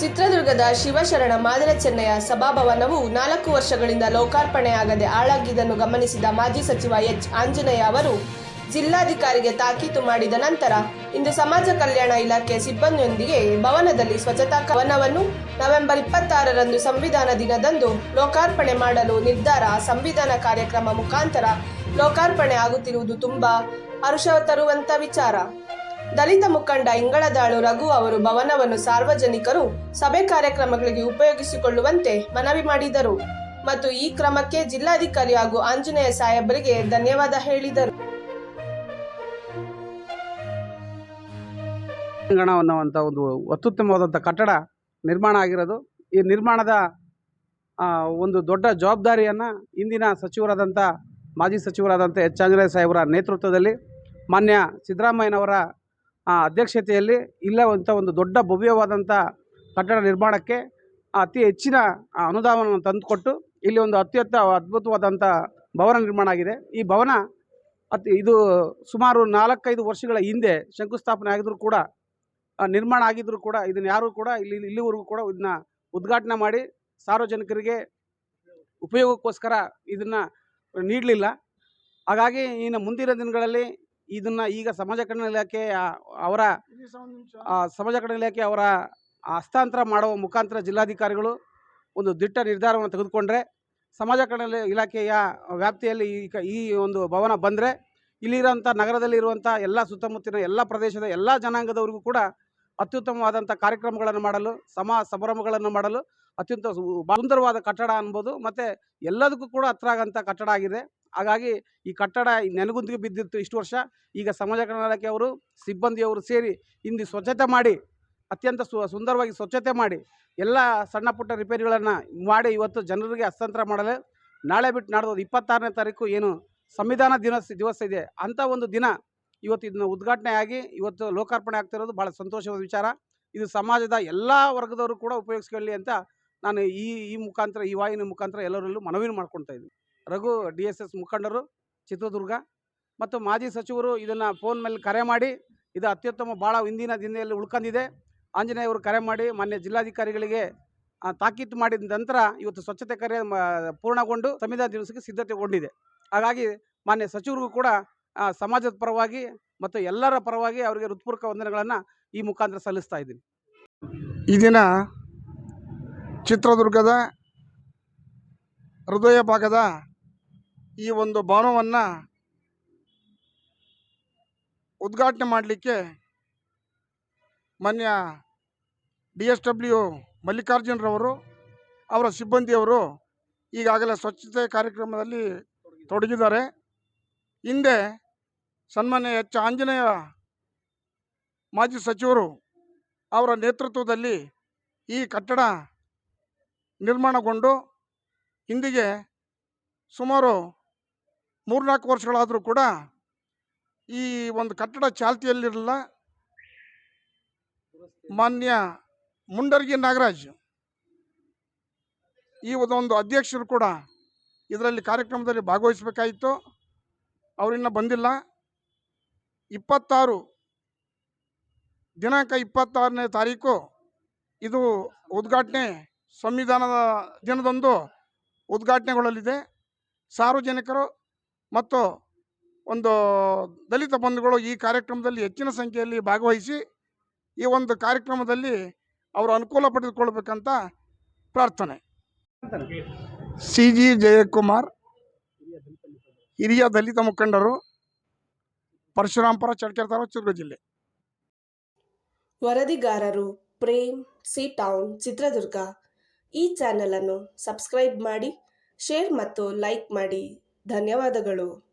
ಚಿತ್ರದುರ್ಗದ ಶಿವಶರಣ ಮಾದರ ಚೆನ್ನಯ್ಯ ಸಭಾಭವನವು ನಾಲ್ಕು ವರ್ಷಗಳಿಂದ ಲೋಕಾರ್ಪಣೆಯಾಗದೆ ಹಾಳಾಗಿದ್ದನ್ನು ಗಮನಿಸಿದ ಮಾಜಿ ಸಚಿವ ಎಚ್. ಆಂಜನೇಯ ಅವರು, ಜಿಲ್ಲಾಧಿಕಾರಿಗೆ ತಾಕೀತು ಮಾಡಿದ ನಂತರ ಇಂದು ಸಮಾಜ ಕಲ್ಯಾಣ ಇಲಾಖೆ ಸಿಬ್ಬಂದಿಯೊಂದಿಗೆ ಭವನದಲ್ಲಿ ಸ್ವಚ್ಛತಾ ಕವನವನ್ನು ನವೆಂಬರ್ ಇಪ್ಪತ್ತಾರರಂದು ಸಂವಿಧಾನ ದಿನದಂದು ಲೋಕಾರ್ಪಣೆ ಮಾಡಲು ನಿರ್ಧಾರ ಸಂವಿಧಾನ ಕಾರ್ಯಕ್ರಮ ಮುಖಾಂತರ ಲೋಕಾರ್ಪಣೆ ಆಗುತ್ತಿರುವುದು ತುಂಬಾ ಹರ್ಷ ತರುವಂತ ವಿಚಾರ. ದಲಿತ ಮುಖಂಡ ಇಂಗಳದಾಳು ರಘು ಅವರು ಭವನವನ್ನು ಸಾರ್ವಜನಿಕರು ಸಭೆ ಕಾರ್ಯಕ್ರಮಗಳಿಗೆ ಉಪಯೋಗಿಸಿಕೊಳ್ಳುವಂತೆ ಮನವಿ ಮಾಡಿದರು. ಮತ್ತು ಈ ಕ್ರಮಕ್ಕೆ ಜಿಲ್ಲಾಧಿಕಾರಿ ಹಾಗೂ ಆಂಜನೇಯ ಸಾಹೇಬರಿಗೆ ಧನ್ಯವಾದ ಹೇಳಿದರು. ಅನ್ನುವಂಥ ಒಂದು ಅತ್ಯುತ್ತಮವಾದಂಥ ಕಟ್ಟಡ ನಿರ್ಮಾಣ ಆಗಿರೋದು. ಈ ನಿರ್ಮಾಣದ ಒಂದು ದೊಡ್ಡ ಜವಾಬ್ದಾರಿಯನ್ನು ಇಂದಿನ ಸಚಿವರಾದಂಥ, ಮಾಜಿ ಸಚಿವರಾದಂಥ ಎಚ್. ಆಂಜನೇಯ ಸಾಹೇಬರ ನೇತೃತ್ವದಲ್ಲಿ ಮಾನ್ಯ ಸಿದ್ದರಾಮಯ್ಯನವರ ಅಧ್ಯಕ್ಷತೆಯಲ್ಲಿ ಇಲ್ಲವಂಥ ಒಂದು ದೊಡ್ಡ ಭವ್ಯವಾದಂಥ ಕಟ್ಟಡ ನಿರ್ಮಾಣಕ್ಕೆ ಅತಿ ಹೆಚ್ಚಿನ ಅನುದಾನವನ್ನು ತಂದುಕೊಟ್ಟು ಇಲ್ಲಿ ಒಂದು ಅತ್ಯಂತ ಅದ್ಭುತವಾದಂಥ ಭವನ ನಿರ್ಮಾಣ ಆಗಿದೆ. ಈ ಭವನ ಅತಿ ಇದು ಸುಮಾರು ನಾಲ್ಕೈದು ವರ್ಷಗಳ ಹಿಂದೆ ಶಂಕುಸ್ಥಾಪನೆ ಆಗಿದ್ರು ಕೂಡ ನಿರ್ಮಾಣ ಆಗಿದ್ದರೂ ಕೂಡ, ಇದನ್ನು ಯಾರು ಕೂಡ ಇಲ್ಲಿ, ಇಲ್ಲಿವರೆಗೂ ಕೂಡ ಇದನ್ನ ಉದ್ಘಾಟನೆ ಮಾಡಿ ಸಾರ್ವಜನಿಕರಿಗೆ ಉಪಯೋಗಕ್ಕೋಸ್ಕರ ಇದನ್ನು ನೀಡಲಿಲ್ಲ. ಹಾಗಾಗಿ ಇನ್ನು ಮುಂದಿನ ದಿನಗಳಲ್ಲಿ ಇದನ್ನ ಈಗ ಸಮಾಜ ಕಲ್ಯಾಣ ಇಲಾಖೆ ಅವರ ಸಮಾಜ ಕಲ್ಯಾಣ ಇಲಾಖೆ ಅವರ ಹಸ್ತಾಂತರ ಮಾಡುವ ಮುಖಾಂತರ ಜಿಲ್ಲಾಧಿಕಾರಿಗಳು ಒಂದು ದಿಟ್ಟ ನಿರ್ಧಾರವನ್ನು ತೆಗೆದುಕೊಂಡ್ರೆ ಸಮಾಜ ಕಲ್ಯಾಣ ಇಲಾಖೆಯ ವ್ಯಾಪ್ತಿಯಲ್ಲಿ ಈ ಕ- ಈ ಒಂದು ಭವನ ಬಂದರೆ ಇಲ್ಲಿರೋಂಥ ನಗರದಲ್ಲಿರುವಂಥ ಎಲ್ಲ ಸುತ್ತಮುತ್ತಲಿನ ಎಲ್ಲ ಪ್ರದೇಶದ ಎಲ್ಲ ಜನಾಂಗದವರಿಗೂ ಕೂಡ ಅತ್ಯುತ್ತಮವಾದಂಥ ಕಾರ್ಯಕ್ರಮಗಳನ್ನು ಮಾಡಲು ಸಮ ಸಂಭ್ರಮಗಳನ್ನು ಮಾಡಲು ಅತ್ಯಂತ ಸುಂದರವಾದ ಕಟ್ಟಡ ಅನ್ಬೋದು ಮತ್ತು ಎಲ್ಲದಕ್ಕೂ ಕೂಡ ಹತ್ರ ಆಗೋಂಥ ಕಟ್ಟಡ ಆಗಿದೆ. ಹಾಗಾಗಿ ಈ ಕಟ್ಟಡ ನೆನಗುಂದಿಗೆ ಬಿದ್ದಿತ್ತು ಇಷ್ಟು ವರ್ಷ. ಈಗ ಸಮಾಜ ಕಲ್ಯಾಣ ಅವರು ಸಿಬ್ಬಂದಿಯವರು ಸೇರಿ ಇಂದು ಸ್ವಚ್ಛತೆ ಮಾಡಿ, ಅತ್ಯಂತ ಸುಂದರವಾಗಿ ಸ್ವಚ್ಛತೆ ಮಾಡಿ, ಎಲ್ಲ ಸಣ್ಣ ಪುಟ್ಟ ರಿಪೇರಿಗಳನ್ನು ಮಾಡಿ ಇವತ್ತು ಜನರಿಗೆ ಹಸ್ತಾಂತರ ಮಾಡಲು ನಾಳೆ ಬಿಟ್ಟು ನಾಡ್ದು ಇಪ್ಪತ್ತಾರನೇ ತಾರೀಕು ಏನು ಸಂವಿಧಾನ ದಿನ ದಿವಸ ಇದೆ. ಅಂಥ ಒಂದು ದಿನ ಇವತ್ತು ಇದನ್ನ ಉದ್ಘಾಟನೆ ಆಗಿ ಇವತ್ತು ಲೋಕಾರ್ಪಣೆ ಆಗ್ತಿರೋದು ಭಾಳ ಸಂತೋಷವಾದ ವಿಚಾರ. ಇದು ಸಮಾಜದ ಎಲ್ಲ ವರ್ಗದವರು ಕೂಡ ಉಪಯೋಗಿಸ್ಕೊಳ್ಳಿ ಅಂತ ನಾನು ಈ ಈ ಮುಖಾಂತರ, ಈ ವಾಹಿನಿ ಮುಖಾಂತರ ಎಲ್ಲರಲ್ಲೂ ಮನವಿ ಮಾಡ್ಕೊಳ್ತಾ ಇದ್ದೀನಿ. ರಘು ಡಿ ಎಸ್ ಎಸ್ ಮುಖಂಡರು, ಚಿತ್ರದುರ್ಗ ಮತ್ತು ಮಾಜಿ ಸಚಿವರು ಇದನ್ನು ಫೋನ್ ಮೇಲೆ ಕರೆ ಮಾಡಿ, ಇದು ಅತ್ಯುತ್ತಮ ಭಾಳ ಹಿಂದಿನ ದಿನದಲ್ಲಿ ಉಳ್ಕೊಂಡಿದೆ ಆಂಜನೇಯವರು ಕರೆ ಮಾಡಿ ಮಾನ್ಯ ಜಿಲ್ಲಾಧಿಕಾರಿಗಳಿಗೆ ತಾಕೀತು ಮಾಡಿದ ನಂತರ ಇವತ್ತು ಸ್ವಚ್ಛತೆ ಕಾರ್ಯ ಪೂರ್ಣಗೊಂಡು ಸಂವಿಧಾನ ದಿವಸಕ್ಕೆ ಸಿದ್ಧತೆಗೊಂಡಿದೆ ಹಾಗಾಗಿ ಮಾನ್ಯ ಸಚಿವರಿಗೂ ಕೂಡ ಸಮಾಜದ ಪರವಾಗಿ ಮತ್ತು ಎಲ್ಲರ ಪರವಾಗಿ ಅವರಿಗೆ ಹೃತ್ಪೂರ್ವಕ ವಂದನೆಗಳನ್ನು ಈ ಮುಖಾಂತರ ಸಲ್ಲಿಸ್ತಾ ಇದ್ದೀನಿ. ಈ ದಿನ ಚಿತ್ರದುರ್ಗದ ಹೃದಯ ಭಾಗದ ಈ ಒಂದು ಭವನವನ್ನು ಉದ್ಘಾಟನೆ ಮಾಡಲಿಕ್ಕೆ ಮಾನ್ಯ ಡಿ ಎಸ್ ಡಬ್ಲ್ಯೂ ಮಲ್ಲಿಕಾರ್ಜುನರವರು, ಅವರ ಸಿಬ್ಬಂದಿಯವರು ಈಗಾಗಲೇ ಸ್ವಚ್ಛತೆ ಕಾರ್ಯಕ್ರಮದಲ್ಲಿ ತೊಡಗಿದ್ದಾರೆ. ಹಿಂದೆ ಸನ್ಮಾನ್ಯ ಎಚ್ ಆಂಜನೇಯ ಮಾಜಿ ಸಚಿವರು ಅವರ ನೇತೃತ್ವದಲ್ಲಿ ಈ ಕಟ್ಟಡ ನಿರ್ಮಾಣಗೊಂಡು, ಇಂದಿಗೆ ಸುಮಾರು ಮೂರ್ನಾಲ್ಕು ವರ್ಷಗಳಾದರೂ ಕೂಡ ಈ ಒಂದು ಕಟ್ಟಡ ಚಾಲ್ತಿಯಲ್ಲಿರಲಿಲ್ಲ ಮಾನ್ಯ ಮುಂಡರ್ಗಿ ನಾಗರಾಜ್. ಈ ಒಂದು ಅಧ್ಯಕ್ಷರು ಕೂಡ ಇದರಲ್ಲಿ ಕಾರ್ಯಕ್ರಮದಲ್ಲಿ ಭಾಗವಹಿಸಬೇಕಾಯಿತು. ಅವರಿನ್ನ ಬಂದಿಲ್ಲ. ಇಪ್ಪತ್ತಾರು, ದಿನಾಂಕ ಇಪ್ಪತ್ತಾರನೇ ತಾರೀಕು ಇದು ಉದ್ಘಾಟನೆ ಸಂವಿಧಾನದ ದಿನದಂದು ಉದ್ಘಾಟನೆಗೊಳ್ಳಲಿದೆ. ಸಾರ್ವಜನಿಕರು ಮತ್ತು ಒಂದು ದಲಿತ ಬಂಧುಗಳು ಈ ಕಾರ್ಯಕ್ರಮದಲ್ಲಿ ಹೆಚ್ಚಿನ ಸಂಖ್ಯೆಯಲ್ಲಿ ಭಾಗವಹಿಸಿ ಈ ಒಂದು ಕಾರ್ಯಕ್ರಮದಲ್ಲಿ ಅವರು ಅನುಕೂಲ ಪಡೆದುಕೊಳ್ಬೇಕಂತ ಪ್ರಾರ್ಥನೆ. ಸಿ ಜಿ ಜಯಕುಮಾರ್, ಹಿರಿಯ ದಲಿತ ಮುಖಂಡರು ಪರಶುರಾಂಪುರ ಚಳ್ಳಕೆರೆ ತಾಲೂಕು ಚಿತ್ರದುರ್ಗ ಜಿಲ್ಲೆ. ವರದಿಗಾರರು ಪ್ರೇಮ್, ಸಿ ಟೌನ್, ಚಿತ್ರದುರ್ಗ. ಈ ಚಾನೆಲ್ ಅನ್ನು ಸಬ್ಸ್ಕ್ರೈಬ್ ಮಾಡಿ, ಶೇರ್ ಮತ್ತು ಲೈಕ್ ಮಾಡಿ. ಧನ್ಯವಾದಗಳು.